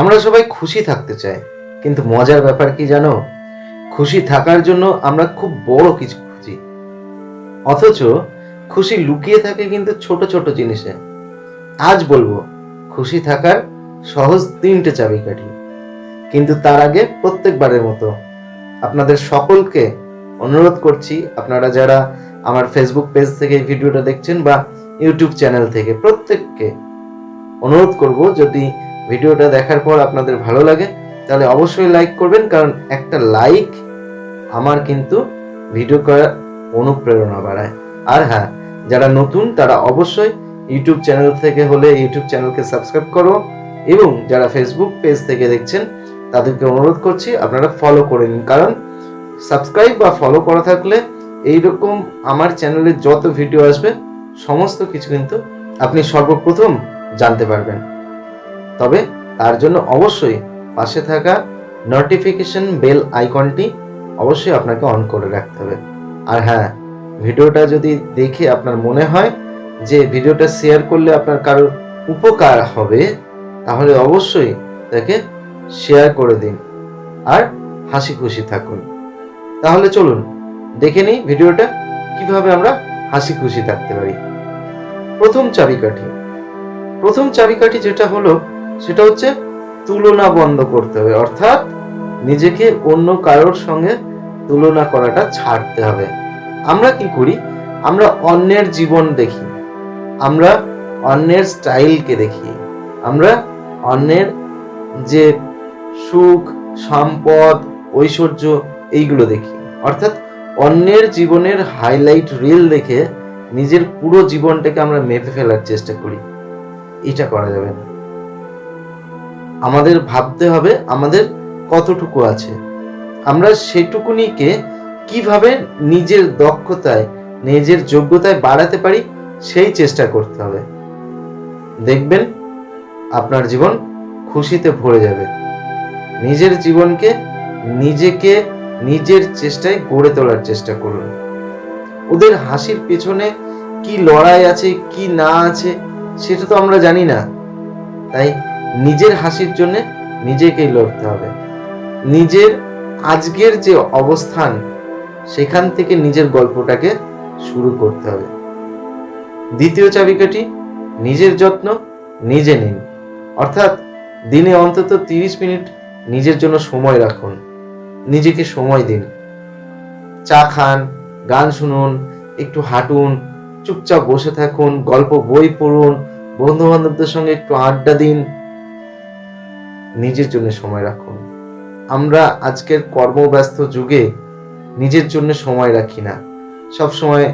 আমরা সবাই খুশি থাকতে চাই, কিন্তু মজার ব্যাপার কি জানো? খুশি থাকার জন্য আমরা খুব বড় কিছু খুঁজি। অথচ খুশি লুকিয়ে থাকে কিন্তু ছোট ছোট জিনিসে। আজ বলব, খুশি থাকার সহজ তিনটে চাবিকাঠি। কিন্তু তার আগে প্রত্যেকবারের মতো আপনাদের সকলকে অনুরোধ করছি, আপনারা যারা আমার ফেসবুক পেজ থেকে ভিডিওটা দেখছেন বা ইউটিউব চ্যানেল থেকে প্রত্যেককে অনুরোধ করব যদি ভিডিওটা দেখার পর আপনাদের ভালো লাগে, তাহলে অবশ্যই লাইক করবেন, কারণ একটা লাইক আমার কিন্তু ভিডিও করার অনুপ্রেরণা বাড়ায়। আর হ্যাঁ যারা নতুন, তারা অবশ্যই ইউটিউব চ্যানেল থেকে হলে ইউটিউব চ্যানেলকে সাবস্ক্রাইব করো এবং যারা ফেসবুক পেজ থেকে দেখছেন, তাদেরকে অনুরোধ করছি আপনারা ফলো করে নিন। কারণ সাবস্ক্রাইব বা ফলো করা থাকলে এইরকম আমার চ্যানেলে যত ভিডিও আসবে, সমস্ত কিছু কিন্তু আপনি সর্বপ্রথম জানতে পারবেন। তবে তার জন্য অবশ্যই পাশে থাকা নোটিফিকেশন বেল আইকনটি অবশ্যই আপনাকে অন করে রাখতে হবে। আর হ্যাঁ ভিডিওটা যদি দেখে আপনার মনে হয় যে ভিডিওটা শেয়ার করলে আপনার কারোর উপকার হবে, তাহলে অবশ্যই তাকে শেয়ার করে দিন আর হাসি খুশি থাকুন। তাহলে চলুন, দেখে নিই ভিডিওটা কীভাবে আমরা হাসি খুশি থাকতে পারি। প্রথম চাবিকাঠি। প্রথম চাবিকাঠি যেটা হলো সেটা হচ্ছে তুলনা বন্ধ করতে হবে, অর্থাৎ নিজেকে অন্য কারোর সঙ্গে তুলনা করাটা ছাড়তে হবে। আমরা কি করি? আমরা অন্যের জীবন দেখি, আমরা অন্যের স্টাইলকে দেখি, আমরা অন্যের যে সুখ, সম্পদ, ঐশ্বর্য এইগুলো দেখি। অর্থাৎ অন্যের জীবনের হাইলাইট রিল দেখে নিজের পুরো জীবনটাকে আমরা মেপে ফেলার চেষ্টা করি। এটা করা যাবে না। আমাদের ভাবতে হবে আমাদের কতটুকু আছে। আমরা সেটুকুনিকে কীভাবে নিজের দক্ষতায়, নিজের যোগ্যতায় বাড়াতে পারি সেই চেষ্টা করতে হবে। দেখবেন আপনার জীবন খুশিতে ভরে যাবে। নিজের জীবনকে নিজেকে নিজের চেষ্টায় গড়ে তোলার চেষ্টা করুন। ওদের হাসির পেছনে কি লড়াই আছে, কি না আছে, সেটা তো আমরা জানি না। তাই নিজের হাসির জন্য নিজেকেই লড়তে হবে। নিজের আজকের যে অবস্থান, সেখান থেকে নিজের গল্পটাকে শুরু করতে হবে। দ্বিতীয় চাবিকাঠি, নিজের যত্ন, নিজে নিন। অর্থাৎ দিনে অন্তত তিরিশ মিনিট নিজের জন্য সময় রাখুন। নিজেকে সময় দিন। চা খান, গান শুনুন, একটু হাঁটুন, চুপচাপ বসে থাকুন, গল্প বই পড়ুন বন্ধু বান্ধবদের সঙ্গে একটু আড্ডা দিন নিজের জন্য সময় রাখুন। আমরা আজকের কর্মব্যস্ত যুগে নিজের জন্য সময় রাখি না। সব সময়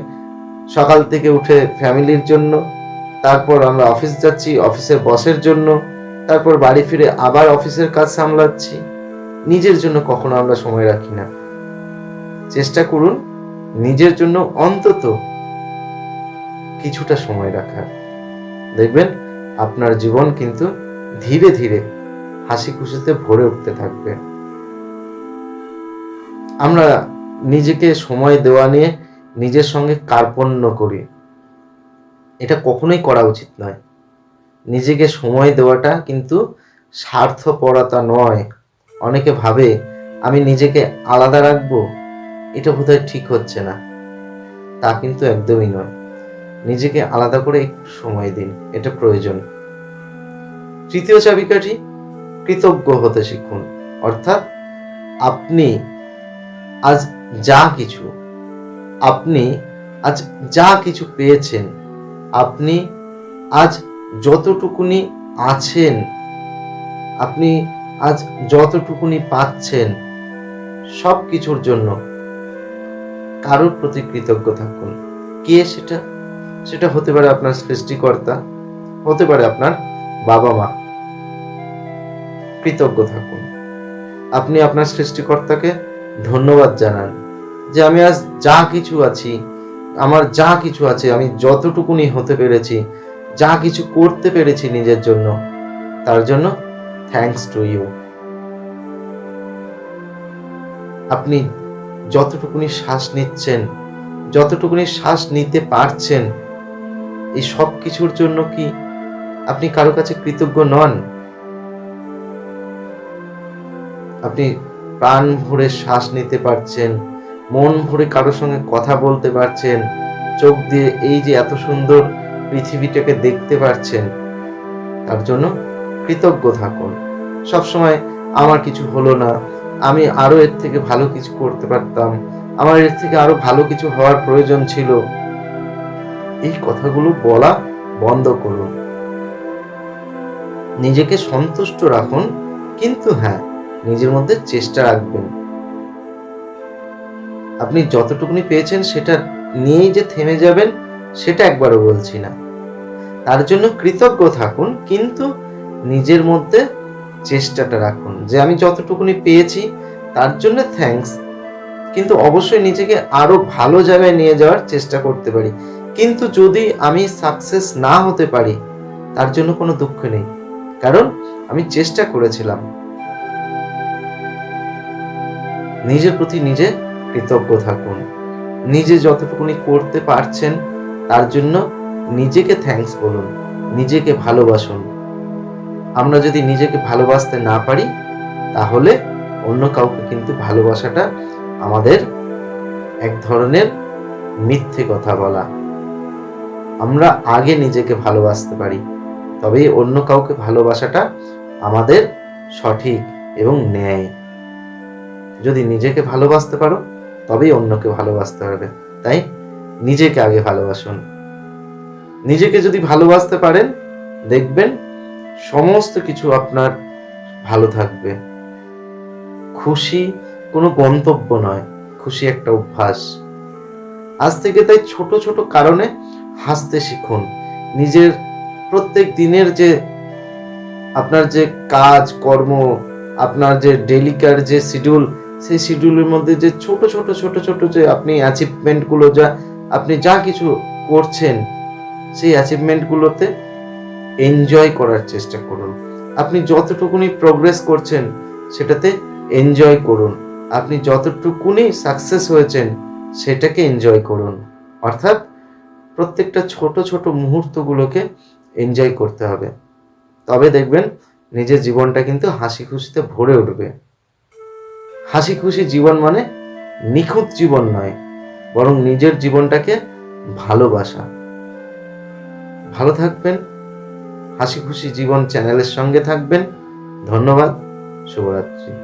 সকাল থেকে উঠে ফ্যামিলির জন্য, তারপর আমরা অফিস যাচ্ছি অফিসের বসের জন্য, তারপর বাড়ি ফিরে আবার অফিসের কাজ সামলাচ্ছি। নিজের জন্য কখনো আমরা সময় রাখি না। চেষ্টা করুন নিজের জন্য অন্তত কিছুটা সময় রাখার। দেখবেন আপনার জীবন কিন্তু ধীরে ধীরে হাসি খুশিতে ভরে উঠতে থাকবে। আমরা নিজেকে সময় দেওয়া নিয়ে নিজের সঙ্গে কার্পণ্য করি। এটা কখনোই করা উচিত নয়। নিজেকে সময় দেওয়াটা কিন্তু স্বার্থপরতা নয়। অনেকে ভাবে, আমি নিজেকে আলাদা রাখব? এটা বোধহয় ঠিক হচ্ছে না। তা কিন্তু একদমই নয়। নিজেকে আলাদা করে একটু সময় দিন, এটা প্রয়োজন। তৃতীয় চাবিকাঠি কৃতজ্ঞ হতে শিখুন। অর্থাৎ আপনি আজ যা কিছু, আপনি আজ যা কিছু পেয়েছেন, আপনি আজ যতটুকুনি আছেন, আপনি আজ যতটুকুনি পাচ্ছেন সব কিছুর জন্য কারোর প্রতি কৃতজ্ঞ থাকুন। কে সেটা? সেটা হতে পারে আপনার সৃষ্টিকর্তা, হতে পারে আপনার বাবা মা। কৃতজ্ঞ থাকুন। আপনি আপনার সৃষ্টিকর্তাকে ধন্যবাদ জানান যে আমি আজ যা কিছু আছি, আমার যা কিছু আছে, আমি যতটুকুনি হতে পেরেছি, যা কিছু করতে পেরেছি নিজের জন্য, তার জন্য থ্যাঙ্কস টু ইউ আপনি যতটুকুনি শ্বাস নিচ্ছেন, যতটুকুনি শ্বাস নিতে পারছেন, এই সব কিছুর জন্য কি আপনি কারও কাছে কৃতজ্ঞ নন? আপনি প্রাণ ভরে শ্বাস নিতে পারছেন, মন ভরে কারোর সঙ্গে কথা বলতে পারছেন, চোখ দিয়ে এই যে এত সুন্দর পৃথিবীটাকে দেখতে পারছেন, তার জন্য কৃতজ্ঞ থাকুন। সবসময় আমার কিছু হলো না, আমি আরও এর থেকে ভালো কিছু করতে পারতাম, আমার এর থেকে আরও ভালো কিছু হওয়ার প্রয়োজন ছিল। এই কথাগুলো বলা বন্ধ করুন। নিজেকে সন্তুষ্ট রাখুন, কিন্তু হ্যাঁ নিজের মধ্যে চেষ্টা রাখবেন। আপনি যতটুকুনি পেয়েছেন সেটা নিয়েই যে থেমে যাবেন, সেটা একবারও বলছি না। তার জন্য কৃতজ্ঞ থাকুন, কিন্তু নিজের মধ্যে চেষ্টাটা রাখুন যে আমি যতটুকুনি পেয়েছি, তার জন্য থ্যাঙ্কস কিন্তু অবশ্যই নিজেকে আরও ভালো জায়গায় নিয়ে যাওয়ার চেষ্টা করতে পারি। কিন্তু যদি আমি সাকসেস না হতে পারি, তার জন্য কোনো দুঃখ নেই। কারণ আমি চেষ্টা করেছিলাম। নিজের প্রতি নিজে কৃতজ্ঞ থাকুন। নিজে যতটুকুনি করতে পারছেন, তার জন্য নিজেকে থ্যাঙ্কস বলুন, নিজেকে ভালোবাসুন। আমরা যদি নিজেকে ভালোবাসতে না পারি, তাহলে অন্য কাউকে কিন্তু ভালোবাসাটা আমাদের এক ধরনের মিথ্যে কথা বলা। আমরা আগে নিজেকে ভালোবাসতে পারি, তবেই অন্য কাউকে ভালোবাসাটা আমাদের সঠিক এবং ন্যায়। যদি নিজেকে ভালোবাসতে পারো, তবেই অন্যকে ভালোবাসতে পারবে। তাই নিজেকে আগে ভালোবাসুন। নিজেকে যদি ভালোবাসতে পারেন, দেখবেন সমস্ত কিছু আপনার ভালো থাকবে। খুশি কোনো গন্তব্য নয়, খুশি একটা অভ্যাস। আজ থেকে তাই ছোট ছোট কারণে হাসতে শিখুন। নিজের প্রত্যেক দিনের যে আপনার যে কাজ, কর্ম, আপনার যে ডেলিকার যে শিডিউল সেই শিডিউলের মধ্যে যে ছোট ছোট ছোট ছোট যে আপনি অ্যাচিভমেন্টগুলো যা, আপনি যা কিছু করছেন, সেই অ্যাচিভমেন্টগুলোতে এনজয় করার চেষ্টা করুন। আপনি যতটুকুনি প্রোগ্রেস করছেন, সেটাতে এনজয় করুন। আপনি যতটুকুনি সাকসেস হয়েছেন, সেটাকে এনজয় করুন। অর্থাৎ প্রত্যেকটা ছোট ছোট মুহূর্তগুলোকে এনজয় করতে হবে। তবে দেখবেন, নিজের জীবনটা কিন্তু হাসি খুশিতে ভরে উঠবে। হাসি খুশি জীবন মানে নিখুঁত জীবন নয়, বরং নিজের জীবনটাকে ভালোবাসা। ভালো থাকবেন হাসি খুশি জীবন চ্যানেলের সঙ্গে থাকবেন। ধন্যবাদ, শুভরাত্রি।